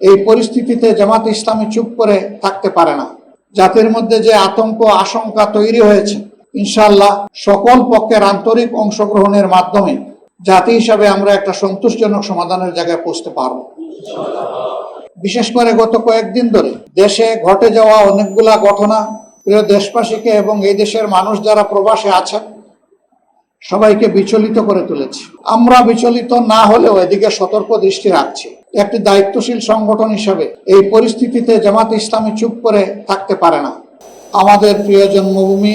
এই পরিস্থিতিতে জামাত ইসলামী চুপ করে থাকতে পারে না। জাতির মধ্যে যে আতঙ্ক, আশঙ্কা তৈরি হয়েছে ইনশাল্লাহ সকল পক্ষের আন্তরিক অংশগ্রহণের মাধ্যমে জাতি হিসাবে আমরা একটা সন্তোষজনক সমাধানের জায়গায় পৌঁছতে পারব। বিশেষ করে গত কয়েকদিন ধরে দেশে ঘটে যাওয়া অনেকগুলা ঘটনা, প্রিয় দেশবাসীকে এবং এই দেশের মানুষ যারা প্রবাসে আছেন, সবাইকে বিচলিত করে তুলেছে। আমরা বিচলিত না হলেও এদিকে সতর্ক দৃষ্টি রাখছি। একটি দায়িত্বশীল সংগঠন হিসাবে এই পরিস্থিতিতে জামাত ইসলামী চুপ করে থাকতে পারে না। আমাদের প্রিয় জন্মভূমি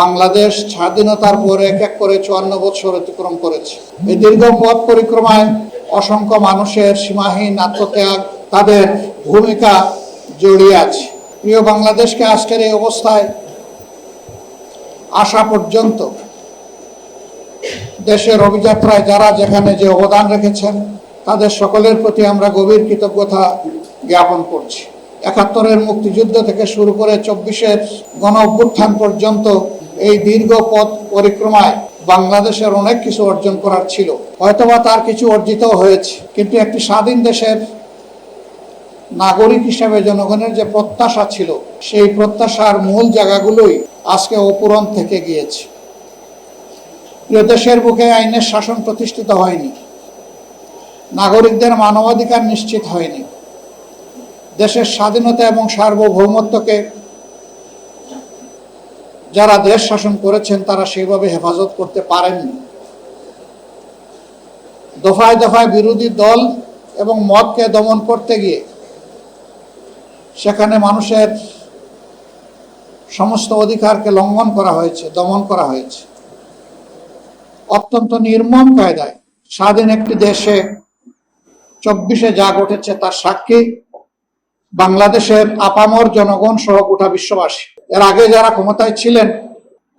বাংলাদেশ স্বাধীনতার পর এক এক করে চুয়ান্ন বছর অতিক্রম করেছে। এই দীর্ঘ পথ পরিক্রমায় অসংখ্য মানুষের সীমাহীন আত্মত্যাগ তাদের ভূমিকা জড়িয়ে আছে। প্রিয় বাংলাদেশকে আজকের এই অবস্থায় আসা পর্যন্ত দেশের অভিযাত্রায় যারা যেখানে যে অবদান রেখেছেন তাদের সকলের প্রতি আমরা গভীর কৃতজ্ঞতা জ্ঞাপন করছি। একাত্তরের মুক্তিযুদ্ধ থেকে শুরু করে চব্বিশের গণ অভ্যুত্থান পর্যন্ত এই দীর্ঘ পথ পরিক্রমায় বাংলাদেশের অনেক কিছু অর্জন করার ছিল। হয়তোবা তার কিছু অর্জিত হয়েছে, কিন্তু একটি স্বাধীন দেশের নাগরিক হিসেবে জনগণের যে প্রত্যাশা ছিল, সেই প্রত্যাশার মূল জায়গাগুলোই আজকে অপূরণ থেকে গিয়েছে। প্রিয় দেশের বুকে আইনের শাসন প্রতিষ্ঠিত হয়নি। নাগরিকদের মানবাধিকার নিশ্চিত হয়নি। দেশের স্বাধীনতা এবং সার্বভৌমত্বকে যারা দেশ শাসন করেছেন, তারা সেইভাবে হেফাজত করতে পারেননি। দফায় দফায় বিরোধী দল এবং মতকে দমন করতে গিয়ে সেখানে মানুষের সমস্ত অধিকারকে লঙ্ঘন করা হয়েছে, দমন করা হয়েছে। অত্যন্ত নির্মম কায়দায় স্বাধীন একটি দেশে চব্বিশে যা ঘটেছে তার সাক্ষী বাংলাদেশের আপামর জনগণ সহ গোটা বিশ্ববাসী। এর আগে যারা ক্ষমতায় ছিলেন,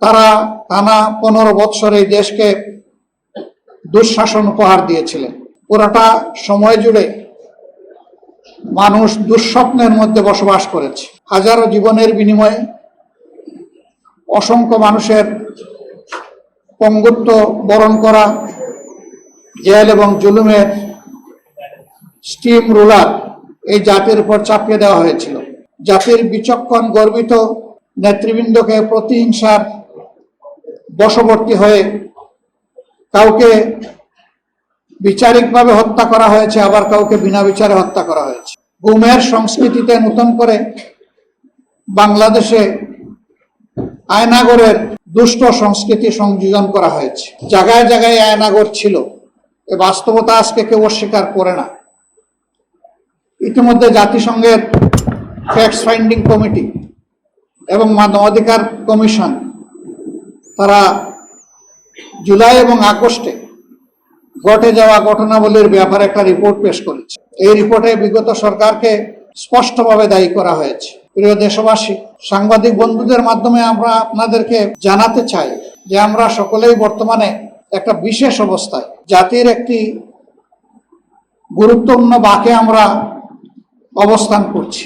তারা টানা পনেরো বৎসর এই দেশকে দুঃশাসন উপহার দিয়েছিলেন। পুরাটা সময় জুড়ে মানুষ দুঃস্বপ্নের মধ্যে বসবাস করেছে। হাজারো জীবনের বিনিময়ে অসংখ্য মানুষের পঙ্গুত্ব বরণ করা, জেল এবং জুলুমের স্টিম রুলার এই জাতির উপর চাপিয়ে দেওয়া হয়েছিল। জাতির বিচক্ষণ গর্বিত নেতৃবৃন্দকে প্রতিহিংসার বশবর্তী হয়ে কাউকে বিচারিকভাবে হত্যা করা হয়েছে, আবার কাউকে বিনা বিচারে হত্যা করা হয়েছে। গুমের সংস্কৃতিতে নতুন করে বাংলাদেশে আয়নাগরের দুষ্ট সংস্কৃতি সংযোজন করা হয়েছে। জায়গায় জায়গায় আয়নাগর ছিল। এ বাস্তবতা আজকে কেউ অস্বীকার করে না। ইতিমধ্যে জাতিসংঘের ফ্যাক্টস ফাইন্ডিং কমিটি এবং মানবাধিকার কমিশন, তারা জুলাই এবং আগস্টে ঘটে যাওয়া ঘটনাবলীর ব্যাপারে একটা রিপোর্ট পেশ করেছে। এই রিপোর্টে বিগত সরকারকে স্পষ্টভাবে দায়ী করা হয়েছে। প্রিয় দেশবাসী, সাংবাদিক বন্ধুদের মাধ্যমে আমরা আপনাদেরকে জানাতে চাই যে আমরা সকলেই বর্তমানে একটা বিশেষ অবস্থায়। জাতির একটি গুরুত্বপূর্ণ বাঁকে আমরা অবস্থান করছি।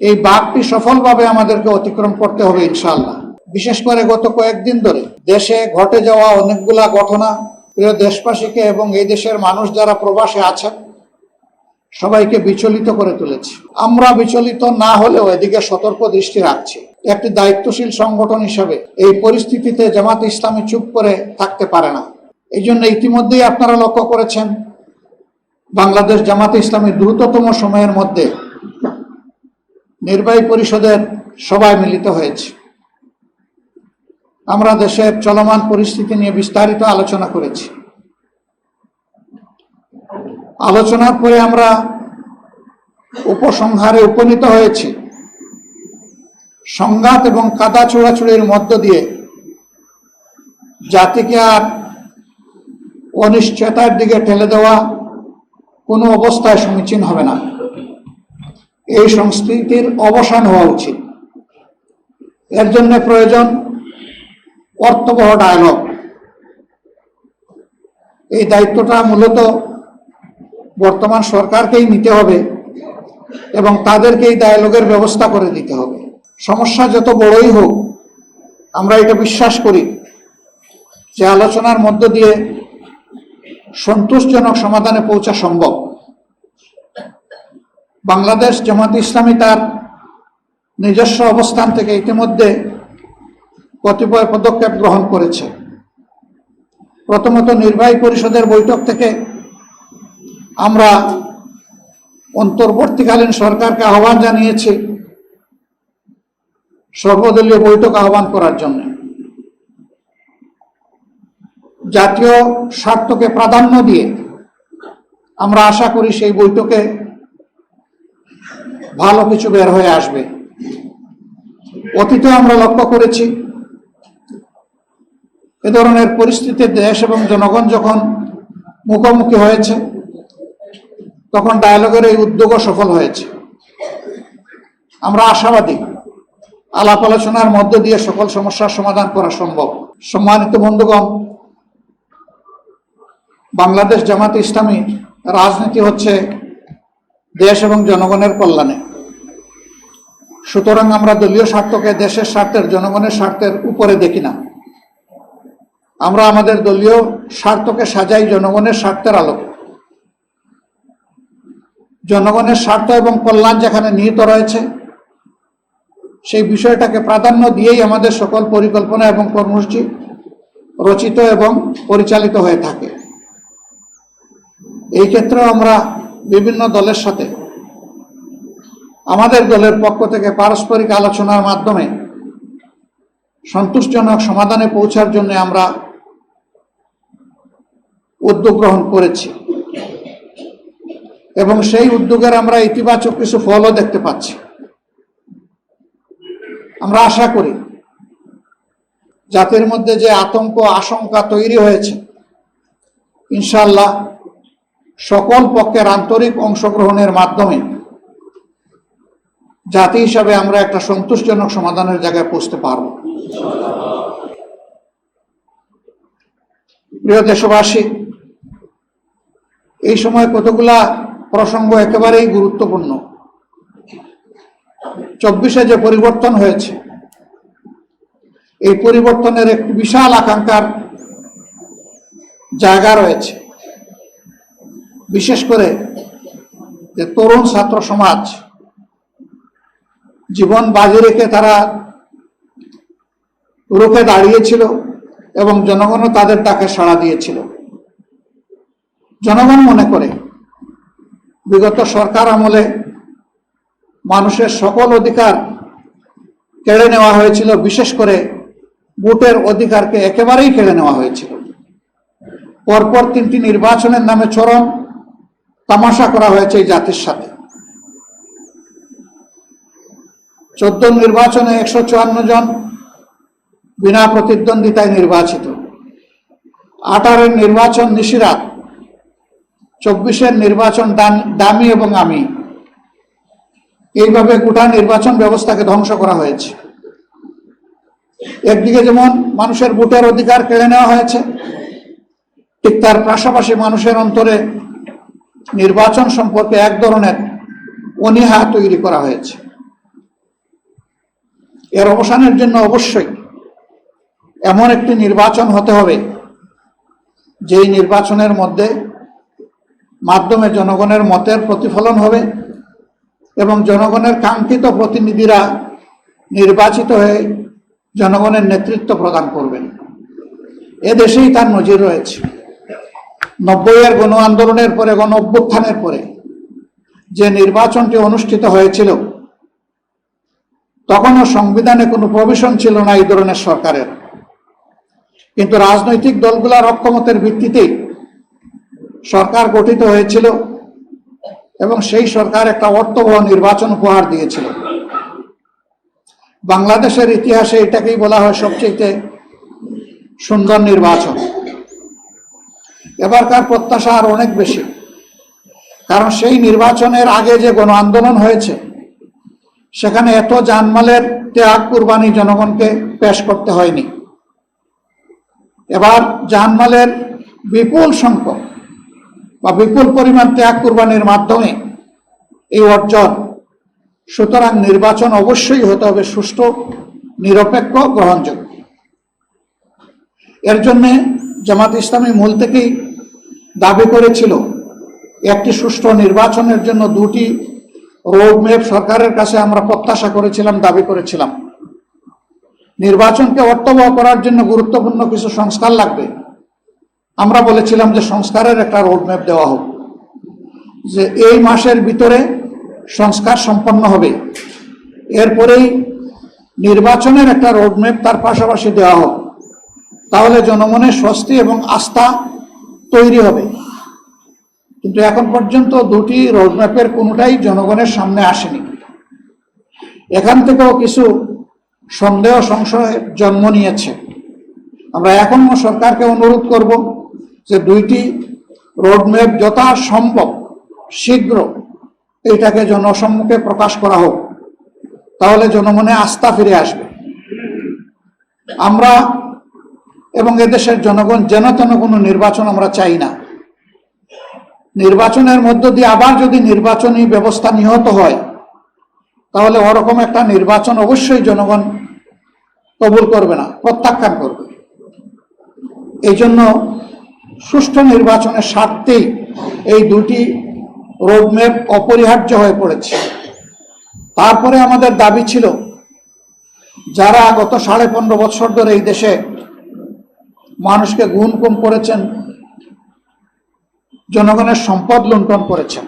এই বাঘটি সফলভাবে আমাদেরকে অতিক্রম করতে হবে ইনশাল্লাহ বিশেষ করে গত কয়েকদিন ধরে দেশে ঘটে যাওয়া অনেকগুলা ঘটনা, প্রিয় দেশবাসীকে এবং এই দেশের মানুষ যারা প্রবাসে আছেন, সবাইকে বিচলিত করে তুলেছে। আমরা বিচলিত না হলেও এদিকে সতর্ক দৃষ্টি রাখছি। একটি দায়িত্বশীল সংগঠন হিসাবে এই পরিস্থিতিতে জামাত ইসলামী চুপ করে থাকতে পারে না। এই জন্য ইতিমধ্যেই আপনারা লক্ষ্য করেছেন বাংলাদেশ জামাত ইসলামী দ্রুততম সময়ের মধ্যে নির্বাহী পরিষদের সবাই মিলিত হয়েছে। আমরা দেশের চলমান পরিস্থিতি নিয়ে বিস্তারিত আলোচনা করেছি। আলোচনার পরে আমরা উপসংহারে উপনীত হয়েছি। সংঘাত এবং কাদা ছোড়াছুড়ির মধ্য দিয়ে জাতিকে আর অনিশ্চয়তার দিকে ঠেলে দেওয়া কোনো অবস্থায় সমীচীন হবে না। এই সংস্কৃতির অবসান হওয়া উচিত। এর জন্য প্রয়োজন অর্থবহ ডায়লগ এই দায়িত্বটা মূলত বর্তমান সরকারকেই নিতে হবে এবং তাদেরকে এই ডায়ালগের ব্যবস্থা করে দিতে হবে। সমস্যা যত বড়ই হোক, আমরা এটা বিশ্বাস করি যে আলোচনার মধ্য দিয়ে সন্তোষজনক সমাধানে পৌঁছা সম্ভব। বাংলাদেশ জামাত ইসলামী তার নিজস্ব অবস্থান থেকে ইতিমধ্যে কতিপয় পদক্ষেপ গ্রহণ করেছে। প্রথমত নির্বাহী পরিষদের বৈঠক থেকে আমরা অন্তর্বর্তীকালীন সরকারকে আহ্বান জানিয়েছি সর্বদলীয় বৈঠক আহ্বান করার জন্য। জাতীয় স্বার্থকে প্রাধান্য দিয়ে আমরা আশা করি সেই বৈঠকে ভালো কিছু বের হয়ে আসবে। অতীতে আমরা লক্ষ্য করেছি এ ধরনের পরিস্থিতিতে দেশ এবং জনগণ যখন মুখোমুখি হয়েছে, তখন ডায়ালগের এই উদ্যোগও সফল হয়েছে। আমরা আশাবাদী আলাপ আলোচনার মধ্য দিয়ে সকল সমস্যার সমাধান করা সম্ভব। সম্মানিত বন্ধুগণ বাংলাদেশ জামাত ইসলামী রাজনীতি হচ্ছে দেশ এবং জনগণের কল্যাণে। সুতরাং আমরা দলীয় স্বার্থকে দেশের স্বার্থের, জনগণের স্বার্থের উপরে দেখি না। আমরা আমাদের দলীয় স্বার্থকে সাজাই জনগণের স্বার্থের আলোকে। জনগণের স্বার্থ এবং কল্যাণ যেখানে নিহিত রয়েছে, সেই বিষয়টাকে প্রাধান্য দিয়েই আমাদের সকল পরিকল্পনা এবং কর্মসূচি রচিত এবং পরিচালিত হয়ে থাকে। এই ক্ষেত্রেও আমরা বিভিন্ন দলের সাথে, আমাদের দলের পক্ষ থেকে পারস্পরিক আলোচনার মাধ্যমে সন্তোষজনক সমাধানে পৌঁছার জন্য আমরা উদ্যোগ গ্রহণ করেছি। এবং সেই উদ্যোগের আমরা ইতিবাচক কিছু ফলও দেখতে পাচ্ছি। আমরা আশা করি জাতির মধ্যে যে আতঙ্ক, আশঙ্কা তৈরি হয়েছে ইনশাল্লাহ সকল পক্ষের আন্তরিক অংশগ্রহণের মাধ্যমে জাতি হিসাবে আমরা একটা সন্তোষজনক সমাধানের জায়গায় পৌঁছতে পারব। প্রিয় দেশবাসী, এই সময় কতগুলা প্রসঙ্গ একেবারেই গুরুত্বপূর্ণ। চব্বিশে যে পরিবর্তন হয়েছে, এই পরিবর্তনের একটি বিশাল আকাঙ্ক্ষার জায়গা রয়েছে। বিশেষ করে যে তরুণ ছাত্র সমাজ, জীবন বাজি রেখে তারা রুখে দাঁড়িয়েছিল এবং জনগণও তাদের ডাকে সাড়া দিয়েছিল। জনগণ মনে করে, বিগত সরকার আমলে মানুষের সকল অধিকার কেড়ে নেওয়া হয়েছিল, বিশেষ করে ভোটের অধিকারকে একেবারেই কেড়ে নেওয়া হয়েছিল। পরপর তিনটি নির্বাচনের নামে চরম তামাশা করা হয়েছে এই জাতির সাথে। চোদ্দ নির্বাচনে একশো চুয়ান্ন জন বিনা প্রতিদ্বন্দ্বিতায় নির্বাচিত। আঠারের নির্বাচন নিশিরাত চব্বিশের নির্বাচন দামি এবং আমি। এইভাবে গোটা নির্বাচন ব্যবস্থাকে ধ্বংস করা হয়েছে। একদিকে যেমন মানুষের ভোটের অধিকার কেড়ে নেওয়া হয়েছে, ঠিক তার পাশাপাশি মানুষের অন্তরে নির্বাচন সম্পর্কে এক ধরনের অনীহা তৈরি করা হয়েছে। এর অবসানের জন্য অবশ্যই এমন একটি নির্বাচন হতে হবে, যেই নির্বাচনের মধ্যে মাধ্যমে জনগণের মতের প্রতিফলন হবে এবং জনগণের কাঙ্ক্ষিত প্রতিনিধিরা নির্বাচিত হয়ে জনগণের নেতৃত্ব প্রদান করবেন। এদেশেই তার নজির রয়েছে। নব্বইয়ের গণ আন্দোলনের পরে, গণ অভ্যুত্থানের পরে যে নির্বাচনটি অনুষ্ঠিত হয়েছিল, তখনও সংবিধানে কোনো প্রভিশন ছিল না এই ধরনের সরকারের। কিন্তু রাজনৈতিক দলগুলোর অক্ষমতের ভিত্তিতে সরকার গঠিত হয়েছিল এবং সেই সরকার একটা অর্থবহ নির্বাচন উপহার দিয়েছিল। বাংলাদেশের ইতিহাসে এটাকেই বলা হয় সবচেয়ে সুন্দর নির্বাচন। এবারকার প্রত্যাশা আর অনেক বেশি। কারণ সেই নির্বাচনের আগে যে গণ আন্দোলন হয়েছে, সেখানে এত জানমালের ত্যাগ কুরবানি জনগণকে পেশ করতে হয়নি। এবার জানমালের বিপুল সংখ্যক বা বিপুল পরিমাণ ত্যাগ কুরবানির মাধ্যমে এই অর্জন। সুতরাং নির্বাচন অবশ্যই হতে হবে সুষ্ঠু, নিরপেক্ষ, গ্রহণযোগ্য। এর জন্যে জামাত ইসলামী মূল থেকেই দাবি করেছিল একটি সুষ্ঠু নির্বাচনের জন্য দুটি রোড ম্যাপ সরকারের কাছে আমরা প্রত্যাশা করেছিলাম, দাবি করেছিলাম। নির্বাচনকে অর্থবহ করার জন্য গুরুত্বপূর্ণ কিছু সংস্কার লাগবে। আমরা বলেছিলাম যে সংস্কারের একটা রোড ম্যাপ দেওয়া হোক, যে এই মাসের ভিতরে সংস্কার সম্পন্ন হবে। এরপরেই নির্বাচনের একটা রোডম্যাপ তার পাশাপাশি দেওয়া হোক। তাহলে জনমনে স্বস্তি এবং আস্থা তৈরি হবে। কিন্তু এখন পর্যন্ত দুটি রোডম্যাপের কোনোটাই জনগণের সামনে আসেনি। এখান থেকেও কিছু সন্দেহ সংশয়ের জন্ম নিয়েছে। আমরা এখনও সরকারকে অনুরোধ করব যে দুইটি রোডম্যাপ যথা সম্ভব শীঘ্র এটাকে জনসম্মুখে প্রকাশ করা হোক। তাহলে জনমনে আস্থা ফিরে আসবে। আমরা এবং এদেশের জনগণ, যেন তেন কোনো নির্বাচন আমরা চাই না। নির্বাচনের মধ্য দিয়ে আবার যদি নির্বাচনী ব্যবস্থা নিহত হয়, তাহলে ওরকম একটা নির্বাচন অবশ্যই জনগণ কবুল করবে না, প্রত্যাখ্যান করবে। এই জন্য সুষ্ঠু নির্বাচনের স্বার্থেই এই দুটি রোডম্যাপ অপরিহার্য হয়ে পড়েছে। তারপরে আমাদের দাবি ছিল, যারা গত সাড়ে পনেরো বছর ধরে এই দেশে মানুষকে গুণ কম করেছেন, জনগণের সম্পদ লুণ্ঠন করেছেন।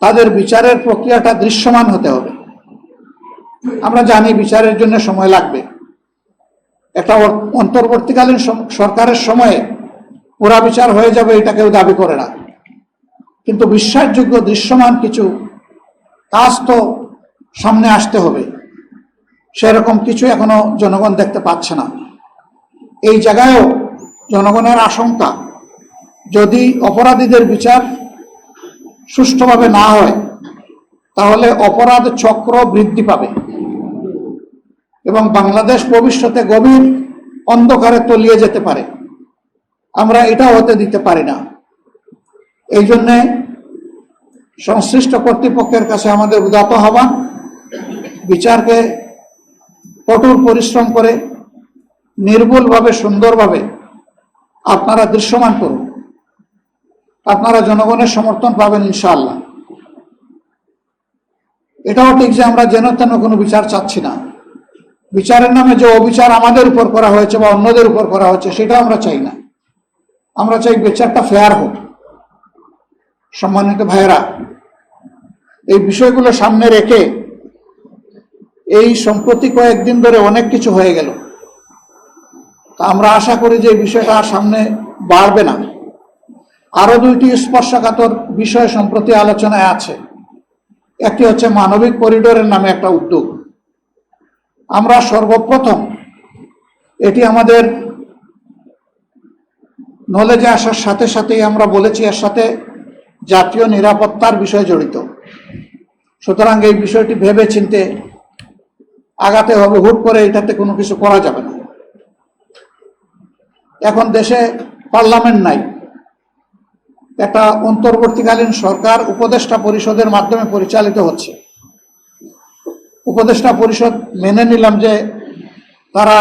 তাদের বিচারের প্রক্রিয়াটা দৃশ্যমান হতে হবে। আমরা জানি বিচারের জন্য সময় লাগবে। একটা অন্তর্বর্তীকালীন সরকারের সময়ে পুরা বিচার হয়ে যাবে এটা কেউ দাবি করে না। কিন্তু বিশ্বাসযোগ্য, দৃশ্যমান কিছু কাজ তো সামনে আসতে হবে। সেরকম কিছু এখনও জনগণ দেখতে পাচ্ছে না। এই জায়গায়ও জনগণের আশঙ্কা, যদি অপরাধীদের বিচার সুষ্ঠুভাবে না হয়, তাহলে অপরাধ চক্র বৃদ্ধি পাবে এবং বাংলাদেশ ভবিষ্যতে গভীর অন্ধকারে তলিয়ে যেতে পারে। আমরা এটা হতে দিতে পারি না। এই জন্যে সংশ্লিষ্ট কর্তৃপক্ষের কাছে আমাদের উদাত হওয়া বিচারকে কঠোর পরিশ্রম করে নির্ভুলভাবে, সুন্দরভাবে আপনারা দৃশ্যমান করুন। আপনারা জনগণের সমর্থন পাবেন ইনশাআল্লাহ। এটাও ঠিক যে আমরা যেন তেন কোনো বিচার চাচ্ছি না। বিচারের নামে যে অবিচার আমাদের উপর করা হয়েছে বা অন্যদের উপর করা হয়েছে সেটা আমরা চাই না। আমরা চাই বিচারটা ফেয়ার হোক। সম্মানিত ভাইয়েরা, এই বিষয়গুলো সামনে রেখে এই সম্প্রতি কয়েকদিন ধরে অনেক কিছু হয়ে গেল। তা আমরা আশা করি যে বিষয়টা আর সামনে বাড়বে না। আরও দুইটি স্পর্শকাতর বিষয় সম্প্রতি আলোচনায় আছে। একটি হচ্ছে মানবিক করিডোরের নামে একটা উদ্যোগ। আমরা সর্বপ্রথম এটি আমাদের নলেজে আসার সাথে সাথেই আমরা বলেছি, এর সাথে জাতীয় নিরাপত্তার বিষয় জড়িত। সুতরাং এই বিষয়টি ভেবে চিনতে আগাতে হবে, হুট করে এটাতে কোনো কিছু করা যাবে এখন দেশে পার্লামেন্ট নাই। একটা অন্তর্বর্তীকালীন সরকার উপদেষ্টা পরিষদের মাধ্যমে পরিচালিত হচ্ছে। উপদেষ্টা পরিষদ মেনে নিলাম যে তারা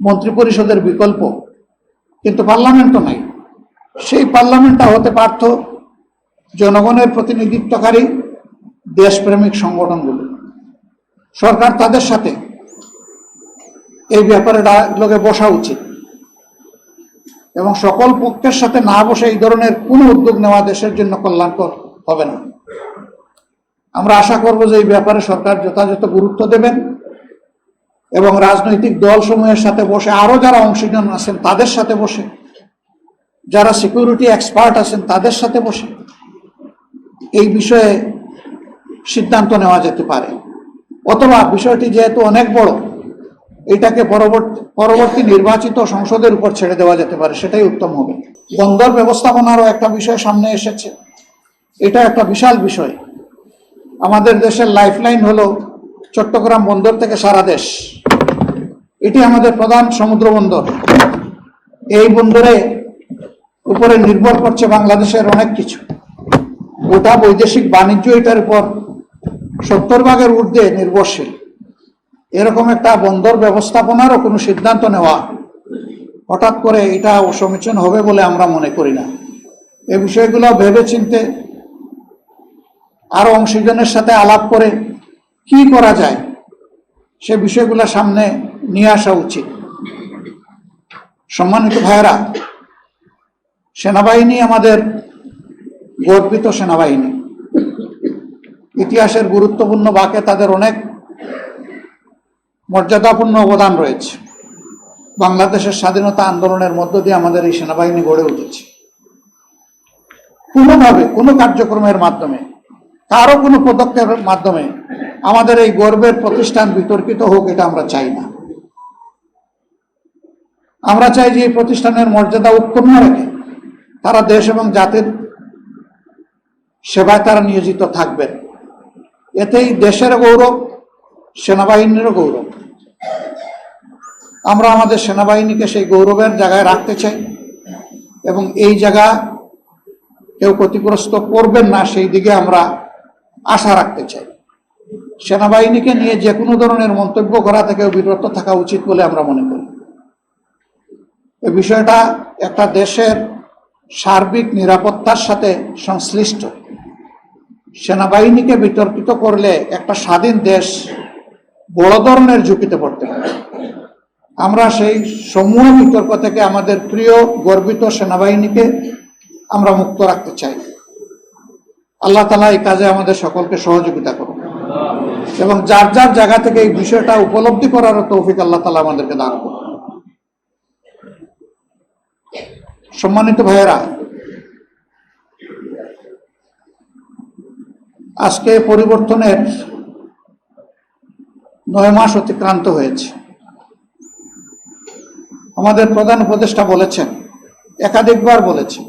মন্ত্রী পরিষদের বিকল্প, কিন্তু পার্লামেন্ট তো নাই। সেই পার্লামেন্টটা হতে পারত জনগণের প্রতিনিধিত্বকারী দেশপ্রেমিক সংগঠনগুলো। সরকার তাদের সাথে। এই ব্যাপারে লোকে বসা উচিত। এবং সকল পক্ষের সাথে না বসে এই ধরনের কোনো উদ্যোগ নেওয়া দেশের জন্য কল্যাণকর হবে না। আমরা আশা করব যে এই ব্যাপারে সরকার যথাযথ গুরুত্ব দেবেন এবং রাজনৈতিক দলসমূহের সাথে বসে আরও যারা অংশীজন আছেন তাদের সাথে বসে, যারা সিকিউরিটি এক্সপার্ট আছেন তাদের সাথে বসে এই বিষয়ে সিদ্ধান্ত নেওয়া যেতে পারে। অথবা বিষয়টি যেহেতু অনেক বড় এটাকে পরবর্তী পরবর্তী নির্বাচিত সংসদের উপর ছেড়ে দেওয়া যেতে পারে, সেটাই উত্তম হবে। বন্দর ব্যবস্থাপনারও একটা বিষয় সামনে এসেছে। এটা একটা বিশাল বিষয়। আমাদের দেশের লাইফলাইন হলো চট্টগ্রাম বন্দর থেকে সারা দেশ। এটি আমাদের প্রধান সমুদ্র বন্দর। এই বন্দরে উপরে নির্ভর করছে বাংলাদেশের অনেক কিছু। গোটা বৈদেশিক বাণিজ্য এটার উপর সত্তর ভাগের ঊর্ধ্বে নির্ভরশীল। এরকম একটা বন্দর ব্যবস্থাপনারও কোনো সিদ্ধান্ত নেওয়া হঠাৎ করে এটা অসমীচীন হবে বলে আমরা মনে করি না। এ বিষয়গুলো ভেবে চিনতে আরও অংশীজনের সাথে আলাপ করে কি করা যায় সে বিষয়গুলো সামনে নিয়ে আসা উচিত। সম্মানিত ভাইয়েরা, সেনাবাহিনী আমাদের গর্বিত সেনাবাহিনী। ইতিহাসের গুরুত্বপূর্ণ বাকে তাদের অনেক মর্যাদাপূর্ণ অবদান রয়েছে। বাংলাদেশের স্বাধীনতা আন্দোলনের মধ্য দিয়ে আমাদের এই সেনাবাহিনী গড়ে উঠেছে। কোনোভাবে, কোনো কার্যক্রমের মাধ্যমে, কারও কোনো পদক্ষেপের মাধ্যমে আমাদের এই গর্বের প্রতিষ্ঠান বিতর্কিত হোক, এটা আমরা চাই না। আমরা চাই যে এই প্রতিষ্ঠানের মর্যাদা উৎপন্ন রেখে তারা দেশ এবং জাতির সেবায় তারা নিয়োজিত থাকবেন। এতেই দেশের গৌরব সেনাবাহিনীরও গৌরব। আমরা আমাদের সেনাবাহিনীকে সেই গৌরবের জায়গায় রাখতে চাই এবং এই জায়গা কেউ ক্ষতিগ্রস্ত করবেন না, সেই দিকে আমরা আশা রাখতে চাই। সেনাবাহিনীকে নিয়ে যে কোনো ধরনের মন্তব্য করা থেকেও বিরত থাকা উচিত বলে আমরা মনে করি। এই বিষয়টা একটা দেশের সার্বিক নিরাপত্তার সাথে সংশ্লিষ্ট। সেনাবাহিনীকে বিতর্কিত করলে একটা স্বাধীন দেশ বড় ধরনের ঝুঁকিতে পড়তে পারে আমরা সেই সমূহ বিতর্ক থেকে আমাদের প্রিয় গর্বিত সেনাবাহিনীকে আমরা মুক্ত রাখতে চাই। আল্লাহ তালা এই কাজে আমাদের সকলকে সহযোগিতা করুন। এবং যার যার জায়গা থেকে এই বিষয়টা উপলব্ধি করার তৌফিক আল্লাহ তালা আমাদেরকে দান করুন। সম্মানিত ভাইয়েরা, আজকে পরিবর্তনের নয় মাস অতিক্রান্ত হয়েছে। আমাদের প্রধান উপদেষ্টা বলেছেন, একাধিকবার বলেছেন,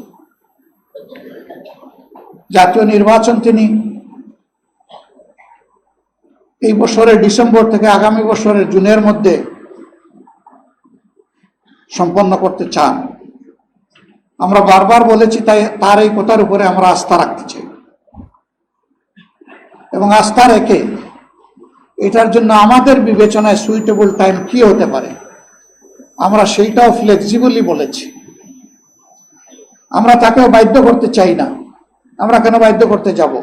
জাতীয় নির্বাচন তিনি এই বছরের ডিসেম্বর থেকে আগামী বছরের জুনের মধ্যে সম্পন্ন করতে চান। আমরা বারবার বলেছি তাই তার এই কথার উপরে আমরা আস্থা রাখতে চাই। এবং আস্থা রেখে এটার জন্য আমাদের বিবেচনায় সুইটেবল টাইম কি হতে পারে? আমরা সেইটাও ফ্লেক্সিবলি বলেছি। আমরা তাকেও বাধ্য করতে চাই না। আমরা কেন বাধ্য করতে যাব?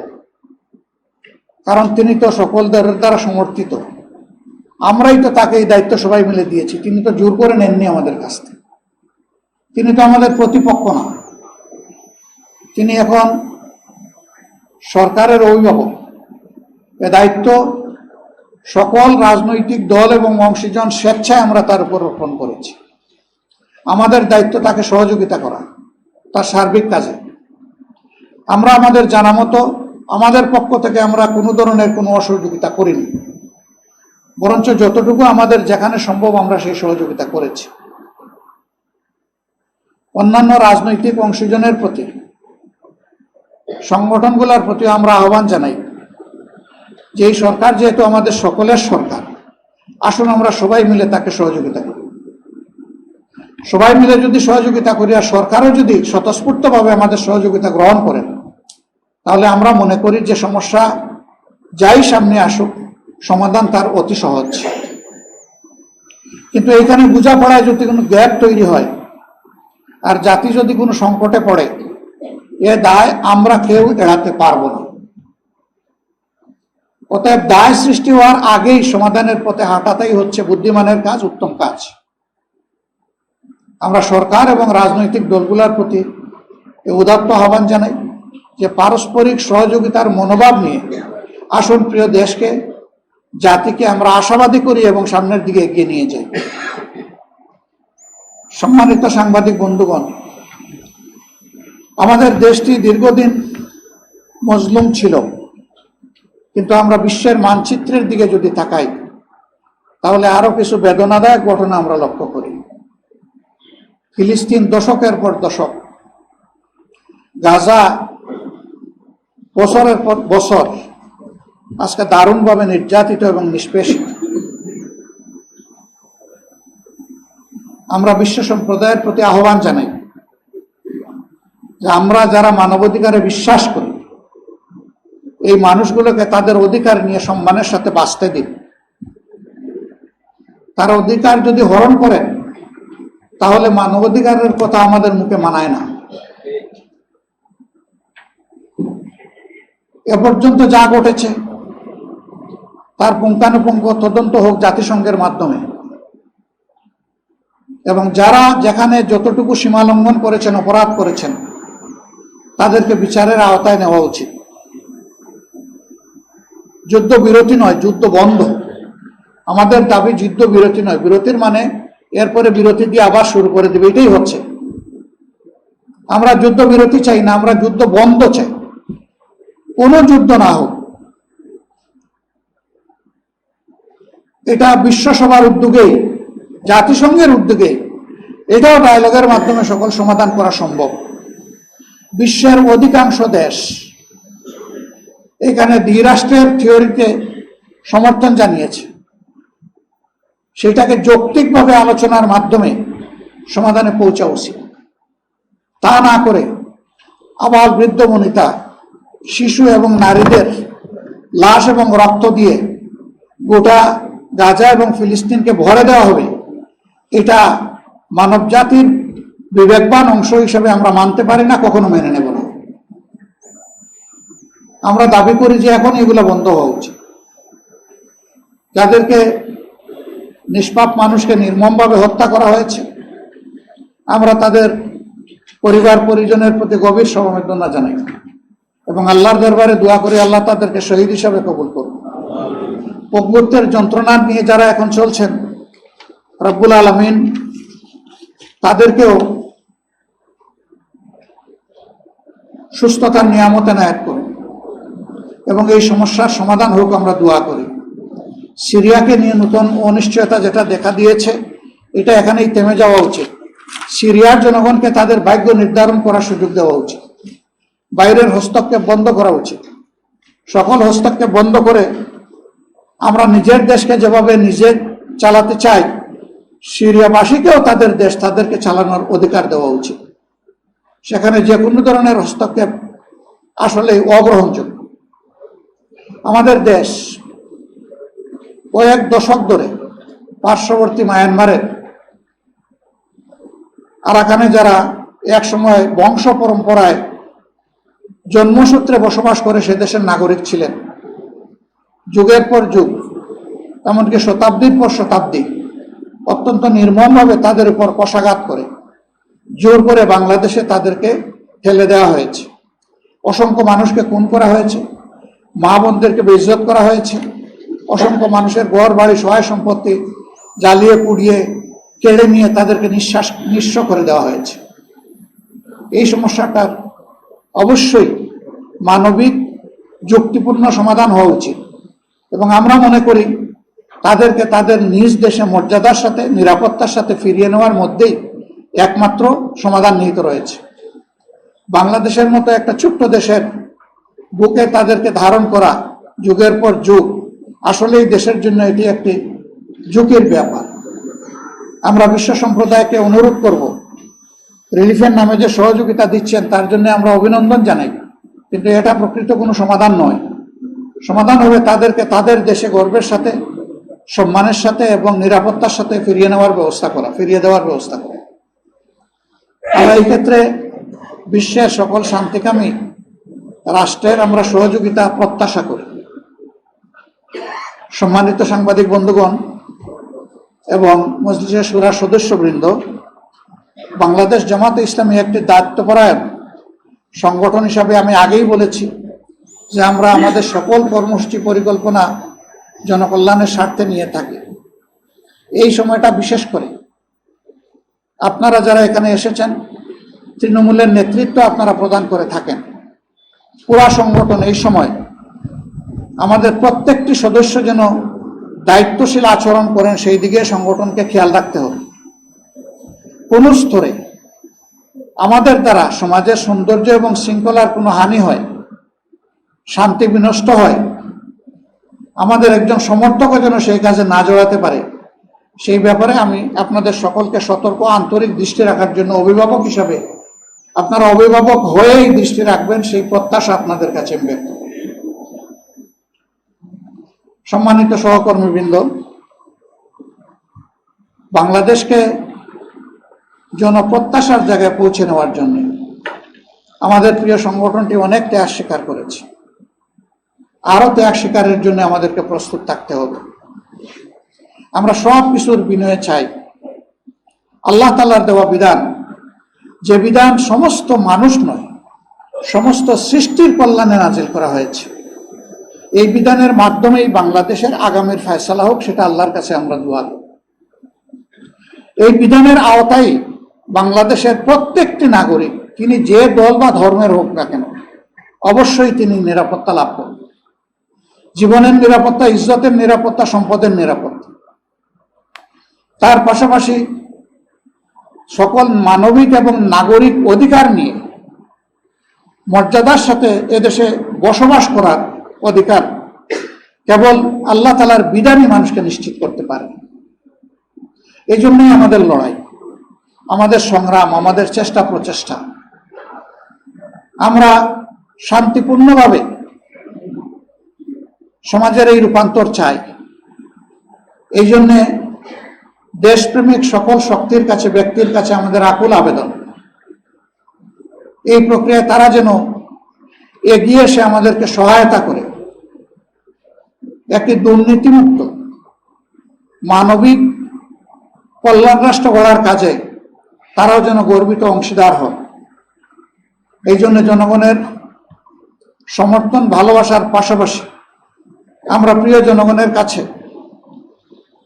কারণ তিনি তো সকলদের দ্বারা সমর্থিত। আমরাই তো তাকে এই দায়িত্ব সবাই মিলে দিয়েছি। তিনি তো জোর করে নেননি আমাদের কাছ থেকে। তিনি তো আমাদের প্রতিপক্ষ না। তিনি এখন সরকারের অভিভাবক। এ দায়িত্ব সকল রাজনৈতিক দল এবং অংশীজন স্বেচ্ছায় আমরা তার উপর রোপণ করেছি। আমাদের দায়িত্ব তাকে সহযোগিতা করা, তার সার্বিক কাজে। আমরা আমাদের জানা মতো আমাদের পক্ষ থেকে আমরা কোনো ধরনের কোনো অসহযোগিতা করিনি। বরঞ্চ যতটুকু আমাদের যেখানে সম্ভব আমরা সেই সহযোগিতা করেছি। অন্যান্য রাজনৈতিক অংশীজনের প্রতি, সংগঠনগুলোর প্রতি আমরা আহ্বান জানাই। যে এই সরকার যেহেতু আমাদের সকলের সরকার, আসুন আমরা সবাই মিলে তাকে সহযোগিতা করি। সবাই মিলে যদি সহযোগিতা করি আর সরকারও যদি স্বতঃস্ফূর্তভাবে আমাদের সহযোগিতা গ্রহণ করেন, তাহলে আমরা মনে করি যে সমস্যা যাই সামনে আসুক, সমাধান তার অতি সহজ। কিন্তু এখানে বোঝাপড়ায় যদি কোনো গ্যাপ তৈরি হয়, আর জাতি যদি কোনো সংকটে পড়ে, এ দায় আমরা কেউ এড়াতে পারব না। অতএব দায় সৃষ্টি হওয়ার আগেই সমাধানের পথে হাঁটাটাই হচ্ছে বুদ্ধিমানের কাজ, উত্তম কাজ। আমরা সরকার এবং রাজনৈতিক দলগুলোর প্রতি উদাত্ত আহ্বান জানাই যে পারস্পরিক সহযোগিতার মনোভাব নিয়ে আসুন প্রিয় দেশকে, জাতিকে আমরা আশাবাদী করি এবং সামনের দিকে এগিয়ে নিয়ে যাই। সম্মানিত সাংবাদিক বন্ধুগণ, আমাদের দেশটি দীর্ঘদিন মজলুম ছিল। কিন্তু আমরা বিশ্বের মানচিত্রের দিকে যদি তাকাই, তাহলে আরও কিছু বেদনাদায়ক ঘটনা আমরা লক্ষ্য করি। ফিলিস্তিন দশকের পর দশক, গাজা বছরের পর বছর আজকে দারুণভাবে নির্যাতিত এবং নিষ্পেষিত। আমরা বিশ্ব সম্প্রদায়ের প্রতি আহ্বান জানাই যে আমরা যারা মানবাধিকারে বিশ্বাস করি এই মানুষগুলোকে তাদের অধিকার নিয়ে সম্মানের সাথে বাঁচতে দিন। তার অধিকার যদি হরণ করেন, তাহলে মানবাধিকারের কথা আমাদের মুখে মানায় না। এ পর্যন্ত যা ঘটেছে, তার পুঙ্খানুপুঙ্খ তদন্ত হোক জাতিসংঘের মাধ্যমে। এবং যারা যেখানে যতটুকু সীমা লঙ্ঘন করেছেন, অপরাধ করেছেন, তাদেরকে বিচারের আওতায় নেওয়া উচিত। যুদ্ধ বিরতি নয়, যুদ্ধ বন্ধ। আমাদের দাবি যুদ্ধ বিরতি নয়। বিরতির মানে এরপরে বিরতি দিয়ে আবার শুরু করে দেবে, এটাই হচ্ছে। আমরা যুদ্ধ বিরতি চাই না, আমরা যুদ্ধ বন্ধ চাই। কোনো যুদ্ধ না হোক। এটা বিশ্বসভার উদ্যোগে, জাতিসংঘের উদ্যোগে, এটাও ডায়ালগের মাধ্যমে সকল সমাধান করা সম্ভব। বিশ্বের অধিকাংশ দেশ এখানে দ্বিরাষ্ট্রের থিওরিতে সমর্থন জানিয়েছে। সেটাকে যৌক্তিকভাবে আলোচনার মাধ্যমে সমাধানে পৌঁছা উচিত। তা না করে আবার বৃদ্ধ বনিতা, শিশু এবং নারীদের লাশ এবং রক্ত দিয়ে গোটা গাজা এবং ফিলিস্তিনকে ভরে দেওয়া হবে, এটা মানব জাতির বিবেকবান অংশ হিসেবে আমরা মানতে পারি না, কখনো মেনে নেব না। আমরা দাবি করি যে এখন এগুলো বন্ধ হওয়া উচিত। যাদেরকে নিষ্পাপ মানুষকে নির্মমভাবে হত্যা করা হয়েছে, আমরা তাদের পরিবার পরিজনের প্রতি গভীর সমবেদনা জানাই এবং আল্লাহর দরবারে দোয়া করি, আল্লাহ তাদেরকে শহীদ হিসাবে কবুল করুন। পঙ্গুত্বের যন্ত্রণা নিয়ে যারা এখন চলছেন, রব্বুল আলমিন তাদেরকেও সুস্থতার নিয়ামতে নায়ক করুন। এবং এই সমস্যার সমাধান হোক আমরা দোয়া করি। সিরিয়াকে নিয়ে নতুন অনিশ্চয়তা যেটা দেখা দিয়েছে, এটা এখানেই থেমে যাওয়া উচিত। সিরিয়ার জনগণকে তাদের ভাগ্য নির্ধারণ করার সুযোগ দেওয়া উচিত। বাইরের হস্তক্ষেপ বন্ধ করা উচিত। সকল হস্তক্ষেপ বন্ধ করে আমরা নিজের দেশকে যেভাবে নিজে চালাতে চাই, সিরিয়াবাসীকেও তাদের দেশ তাদেরকে চালানোর অধিকার দেওয়া উচিত। সেখানে যে কোনো ধরনের হস্তক্ষেপ আসলে অগ্রহণযোগ্য। আমাদের দেশ কয়েক দশক ধরে পার্শ্ববর্তী মায়ানমারের আরাকানে যারা এক সময় বংশ পরম্পরায় জন্মসূত্রে বসবাস করে সে দেশের নাগরিক ছিলেন। যুগের পর যুগ, এমনকি শতাব্দীর পর শতাব্দী, অত্যন্ত নির্মমভাবে তাদের উপর কষাঘাত করে, জোর করে বাংলাদেশে তাদেরকে ঠেলে দেওয়া হয়েছে। অসংখ্য মানুষকে খুন করা হয়েছে। মা বোনদেরকে বেইজ্জত করা হয়েছে। অসংখ্য মানুষের ঘর, বাড়ি, সহায় সম্পত্তি জ্বালিয়ে, পুড়িয়ে, কেড়ে নিয়ে তাদেরকে নিঃশ্বাস, নিঃস্ব করে দেওয়া হয়েছে। এই সমস্যাটার অবশ্যই মানবিক, যুক্তিপূর্ণ সমাধান হওয়া উচিত। এবং আমরা মনে করি, তাদেরকে তাদের নিজ দেশে মর্যাদার সাথে, নিরাপত্তার সাথে ফিরিয়ে নেওয়ার মধ্যেই একমাত্র সমাধান নিহিত রয়েছে। বাংলাদেশের মতো একটা ছোট্ট দেশের বুকে তাদেরকে ধারণ করা যুগের পর যুগ, আসলেই দেশের জন্য এটি একটি ঝুঁকির ব্যাপার। আমরা বিশ্ব সম্প্রদায়কে অনুরোধ করব, রিলিফের নামে যে সহযোগিতা দিচ্ছেন, তার জন্য আমরা অভিনন্দন জানাই। কিন্তু এটা প্রকৃত কোনো সমাধান নয়। সমাধান হবে তাদেরকে তাদের দেশে গর্বের সাথে, সম্মানের সাথে এবং নিরাপত্তার সাথে ফিরিয়ে নেওয়ার ব্যবস্থা করা, ফিরিয়ে দেওয়ার ব্যবস্থা করা। আমরা এই ক্ষেত্রে বিশ্বের সকল শান্তিকামী রাষ্ট্রের আমরা সহযোগিতা, প্রত্যাশা করি। সম্মানিত সাংবাদিক বন্ধুগণ এবং মজলিসের সুরা সদস্যবৃন্দ, বাংলাদেশ জামাতে ইসলামী একটি দায়িত্বপরায়ণ সংগঠন হিসাবে আমি আগেই বলেছি যে আমরা আমাদের সকল কর্মসূচি পরিকল্পনা জনকল্যাণের স্বার্থে নিয়ে থাকি। এই সময়টা বিশেষ করে আপনারা যারা এখানে এসেছেন, তৃণমূলের নেতৃত্ব আপনারা প্রদান করে থাকেন। পুরা সংগঠন এই সময় আমাদের প্রত্যেকটি সদস্য যেন দায়িত্বশীল আচরণ করেন, সেই দিকে সংগঠনকে খেয়াল রাখতে হবে। কোন স্তরে আমাদের দ্বারা সমাজের সৌন্দর্য এবং শৃঙ্খলার কোনো হানি হয়, শান্তি বিনষ্ট হয়, আমাদের একজন সমর্থকও যেন সেই কাজে না জড়াতে পারে, সেই ব্যাপারে আমি আপনাদের সকলকে সতর্ক আন্তরিক দৃষ্টি রাখার জন্য অভিভাবক হিসাবে আপনারা অভিভাবক হয়েই দৃষ্টি রাখবেন, সেই প্রত্যাশা আপনাদের কাছে ব্যক্ত। সম্মানিত সহকর্মীবৃন্দ, বাংলাদেশকে জনপ্রত্যাশার জায়গায় পৌঁছে নেওয়ার জন্য আমাদের প্রিয় সংগঠনটি অনেক ত্যাগ স্বীকার করেছে। আরও ত্যাগ স্বীকারের জন্য আমাদেরকে প্রস্তুত থাকতে হবে। আমরা সব কিছুর বিনয়ে চাই। আল্লাহ তালার দেওয়া বিধান যে বিধান সমস্ত মানুষ নয়, সমস্ত সৃষ্টির কল্যাণে নাজিল করা হয়েছে। এই বিধানের মাধ্যমেই বাংলাদেশের আগামীর ফয়সালা হোক, সেটা আল্লাহর কাছে আমরা দোয়া এই বিধানের আওতায় বাংলাদেশের প্রত্যেকটি নাগরিক, তিনি যে দল বা ধর্মের হোক না কেন, অবশ্যই তিনি নিরাপত্তা লাভ করবেন জীবনের নিরাপত্তা, ইজ্জতের নিরাপত্তা, সম্পদের নিরাপত্তা। তার পাশাপাশি সকল মানবিক এবং নাগরিক অধিকার নিয়ে মর্যাদার সাথে এদেশে বসবাস করার অধিকার কেবল আল্লাহ তালার বিধানই মানুষকে নিশ্চিত করতে পারে। এই জন্যই আমাদের লড়াই, আমাদের সংগ্রাম, আমাদের চেষ্টা প্রচেষ্টা। আমরা শান্তিপূর্ণভাবে সমাজের এই রূপান্তর চাই। এই জন্যে দেশপ্রেমিক সকল শক্তির কাছে, ব্যক্তির কাছে আমাদের আকুল আবেদন। এই প্রক্রিয়ায় তারা যেন এগিয়ে এসে আমাদেরকে সহায়তা করে। একটি দুর্নীতিমুক্ত, মানবিক কল্যাণ রাষ্ট্র গড়ার কাজে তারাও যেন গর্বিত অংশীদার হন। এই জন্য জনগণের সমর্থন, ভালোবাসার পাশাপাশি আমরা প্রিয় জনগণের কাছে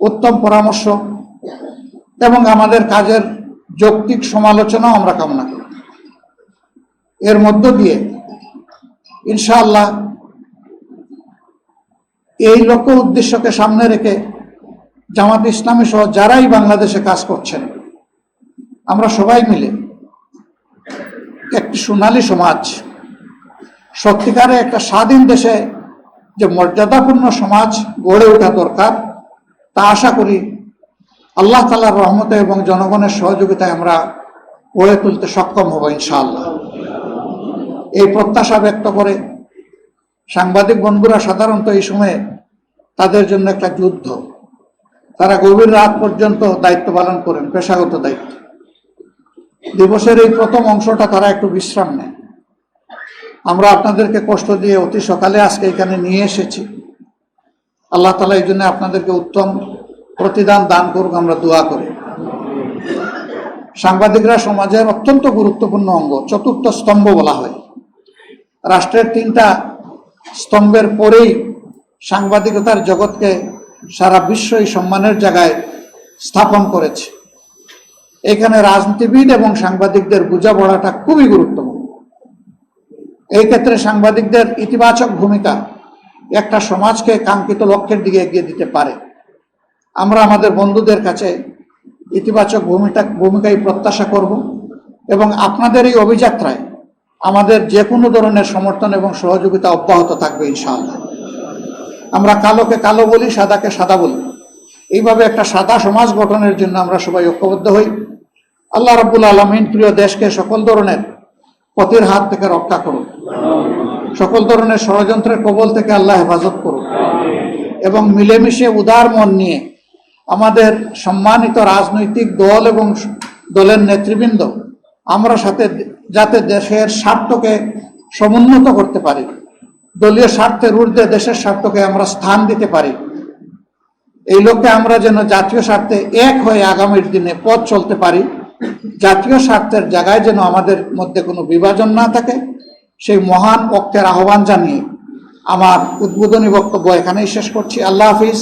উত্তম পরামর্শ এবং আমাদের কাজের যৌক্তিক সমালোচনাও আমরা কামনা করি। এর মধ্য দিয়ে ইনশাআল্লাহ এই লক্ষ্য উদ্দেশ্যকে সামনে রেখে জামাত ইসলামী সহ যারাই বাংলাদেশে কাজ করছেন, আমরা সবাই মিলে একটি সোনালী সমাজ, সত্যিকারে একটা স্বাধীন দেশে যে মর্যাদাপূর্ণ সমাজ গড়ে ওঠা দরকার, তা আশা করি আল্লাহ তালার রহমতে এবং জনগণের সহযোগিতায় আমরা গড়ে তুলতে সক্ষম হব ইনশাআল্লাহ। এই প্রত্যাশা ব্যক্ত করে সাংবাদিক বন্ধুরা সাধারণত এই সময়ে তাদের জন্য একটা যুদ্ধ। তারা গভীর রাত পর্যন্ত দায়িত্ব পালন করেন, পেশাগত দায়িত্ব। দিবসের এই প্রথম অংশটা তারা একটু বিশ্রাম নেয়। আমরা আপনাদেরকে কষ্ট দিয়ে অতি সকালে আজকে এখানে নিয়ে এসেছি। আল্লাহ তালা এই জন্য আপনাদেরকে উত্তম প্রতিদান দান করুক, আমরা দোয়া করি। সাংবাদিকরা সমাজের অত্যন্ত গুরুত্বপূর্ণ অঙ্গ, চতুর্থ স্তম্ভ বলা হয়। রাষ্ট্রের তিনটা স্তম্ভের পরেই সাংবাদিকতার জগৎকে সারা বিশ্বই সম্মানের জায়গায় স্থাপন করেছে। এখানে রাজনীতিবিদ এবং সাংবাদিকদের বোঝাপড়াটা খুবই গুরুত্বপূর্ণ। এই ক্ষেত্রে সাংবাদিকদের ইতিবাচক ভূমিকা একটা সমাজকে কাঙ্ক্ষিত লক্ষ্যের দিকে এগিয়ে দিতে পারে। আমরা আমাদের বন্ধুদের কাছে ইতিবাচক ভূমিকা ভূমিকায় প্রত্যাশা করব এবং আপনাদের এই অভিযাত্রায় আমাদের যে কোনো ধরনের সমর্থন এবং সহযোগিতা অব্যাহত থাকবে ইনশাআল্লাহ। আমরা কালোকে কালো বলি, সাদাকে সাদা বলি। এইভাবে একটা সাদা সমাজ গঠনের জন্য আমরা সবাই ঐক্যবদ্ধ হই। আল্লাহ রাব্বুল আলমিন প্রিয় দেশকে সকল ধরনের পথের হাত থেকে রক্ষা করুন সকল ধরনের ষড়যন্ত্রের কবল থেকে আল্লাহ হেফাজত করুন এবং মিলেমিশে উদার মন নিয়ে আমাদের সম্মানিত রাজনৈতিক দল এবং দলের নেতৃবৃন্দ, আমরা সাথে যাতে দেশের স্বার্থকে সমুন্নত করতে পারি, দলীয় স্বার্থের ঊর্ধ্বে দেশের স্বার্থকে আমরা স্থান দিতে পারি। এই লক্ষ্যে আমরা যেন জাতীয় স্বার্থে এক হয়ে আগামীর দিনে পথ চলতে পারি, জাতীয় স্বার্থের জায়গায় যেন আমাদের মধ্যে কোনো বিভাজন না থাকে, সেই মহান পক্ষের আহ্বান জানিয়ে আমার উদ্বোধনী বক্তব্য এখানেই শেষ করছি। আল্লাহ হাফিজ।